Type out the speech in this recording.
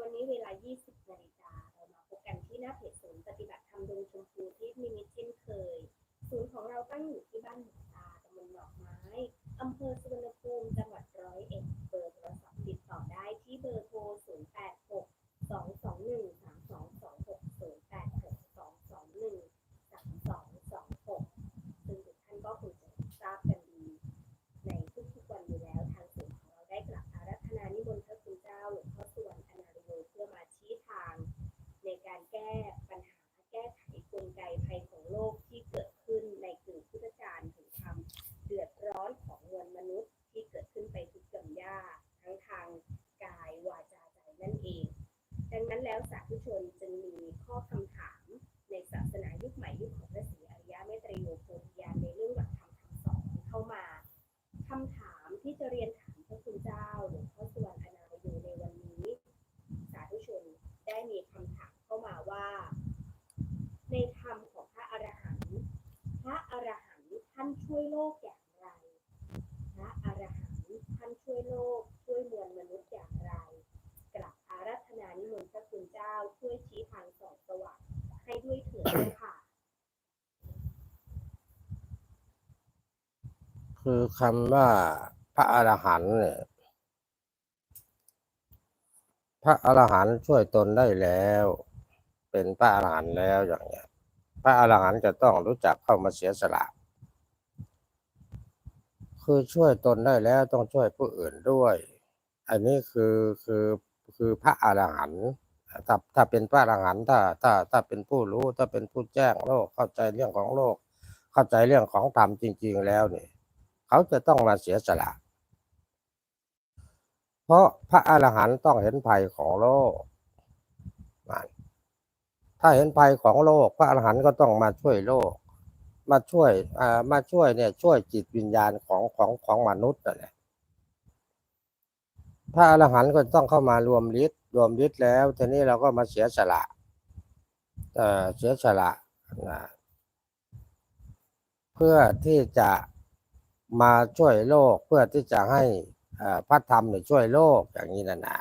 วันนี้เวลา 20 นาฬิกาเรามาพบกันที่หน้าเพจศูนย์ปฏิบัติธรรมดงชมพูที่มิมิตเช่นเคย ศูนย์ของเราตั้งอยู่ที่บ้านหนองตาตำบลหนองไม้อำเภอสุวรรณภูมิจังหวัดร้อยเอ็ดเบอร์โทรศัพท์ติดต่อได้ที่เบอร์โทร 086 221 3226 086 221 3226 ซึ่งทุกท่านก็คงจะทราบกันดี ในทุกๆวันอยู่แล้วทางศูนย์ของเราได้กลับอารัธนานิมนต์พระคุณเจ้าหลวงพ่อสุวรรณอนาลโยเพื่อมาชี้ทาง ใน แก้ปัญหาแก้ไขกลไกภัยของโลกที่เกิดขึ้นในกึ่งพุทธกาลถึงความเดือดร้อนของมวลมนุษย์ ที่เกิดขึ้นไปทุกหย่อมย่าทั้งทางกายวาจาใจนั่นเอง ดังนั้นแล้วสาธุชนจึงมีข้อคำถามในศาสนายุคใหม่ยุคของพระศรีอริยะเมตไตรโลโพธิญาณในเรื่องหลักธรรมคำสอนเข้ามาคำถามที่จะเรียนถามพระคุณเจ้าหลวงพ่อสุวรรณอนาโยในวันนี้ สาธุชนได้มีคำถาม เข้ามาว่า ในธรรมของพระอรหันต์พระอรหันต์ท่านช่วยโลกอย่างไร พระอรหันต์ท่านช่วยโลกช่วยมวลมนุษย์อย่างไรกลับอารัธนานิมนต์พระคุณเจ้าช่วยชี้ทางสองสว่างให้ด้วยเถิดค่ะคือคำว่าพระอรหันต์เนี่ยพระอรหันต์ช่วยตนได้แล้ว เป็นพระอรหันต์แล้วอย่างเงี้ย พระอรหันต์จะต้องรู้จักเข้ามาเสียสละคือช่วยตนได้แล้วต้องช่วยผู้อื่นด้วย อันนี้คือคือคือพระอรหันต์ถ้าถ้าเป็นพระอรหันต์ถ้าถ้าถ้าเป็นผู้รู้ถ้าเป็นผู้แจ้งโลกเข้าใจเรื่องของโลก เข้าใจเรื่องของธรรมจริง ๆ แล้วเนี่ยเขาจะต้องมาเสียสละ เพราะพระอรหันต์ต้องเห็นภัยของโลก ถ้าเห็นภัยของโลก พระอรหันต์ก็ต้องมาช่วยโลก มาช่วยอ่ามาช่วยเนี่ยช่วยจิตวิญญาณของของของมนุษย์นั่นแหละพระอรหันต์ก็ต้องเข้ามารวมฤทธิ์รวมฤทธิ์แล้วทีนี้เราก็มาเสียสละเอ่อเสียสละนะเพื่อที่จะมาช่วยโลกเพื่อที่จะให้อ่อพระธรรมเนี่ยช่วยโลกอย่างนี้นะนะ